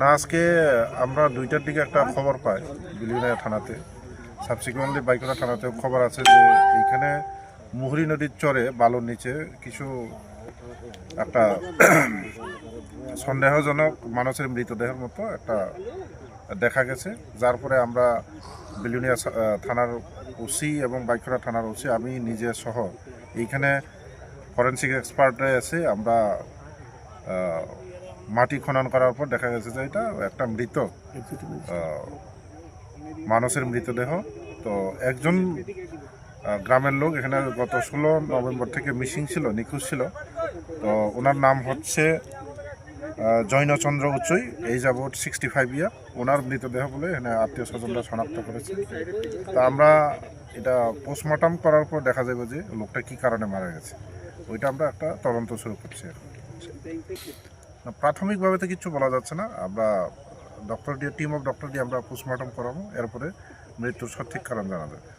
না, আজকে আমরা দুইটার দিকে একটা খবর পাই বিলিউনিয়া থানাতে। সাবসিকুয়েন্টলি বাইকোনা থানাতেও খবর আছে যে এইখানে মুহুরি নদীর চরে, বালুর নিচে কিছু একটা সন্দেহজনক মানুষের মৃতদেহের মতো একটা দেখা গেছে। যার পরে আমরা বিলুনিয়া থানার ওসি এবং বাইকোনা থানার ওসি, আমি নিজে সহ এইখানে ফরেন্সিক এক্সপার্টে এসে আমরা মাটি খনন করার পর দেখা গেছে যে এটা একটা মৃত মানুষের মৃতদেহ। তো একজন গ্রামের লোক, এখানে গত ষোলো নভেম্বর থেকে মিসিং ছিল, নিখোঁজ ছিল। তো ওনার নাম হচ্ছে জৈনচন্দ্র উচ্চই এই যাবৎ সিক্সটি ফাইভ ইয়ার ওনার মৃতদেহ বলে এখানে আত্মীয় স্বজনরা শনাক্ত করেছে। তা আমরা এটা পোস্টমর্টম করার পর দেখা যাবে যে লোকটা কী কারণে মারা গেছে। ওইটা আমরা একটা তদন্ত শুরু করছি প্রাথমিকভাবে তো কিছু বলা যাচ্ছে না। আমরা ডক্টর দিয়ে টিম অফ ডক্টর দিয়ে আমরা পোস্টমর্টম করাবো। এরপরে মৃত্যুর সঠিক কারণ জানা যাবে।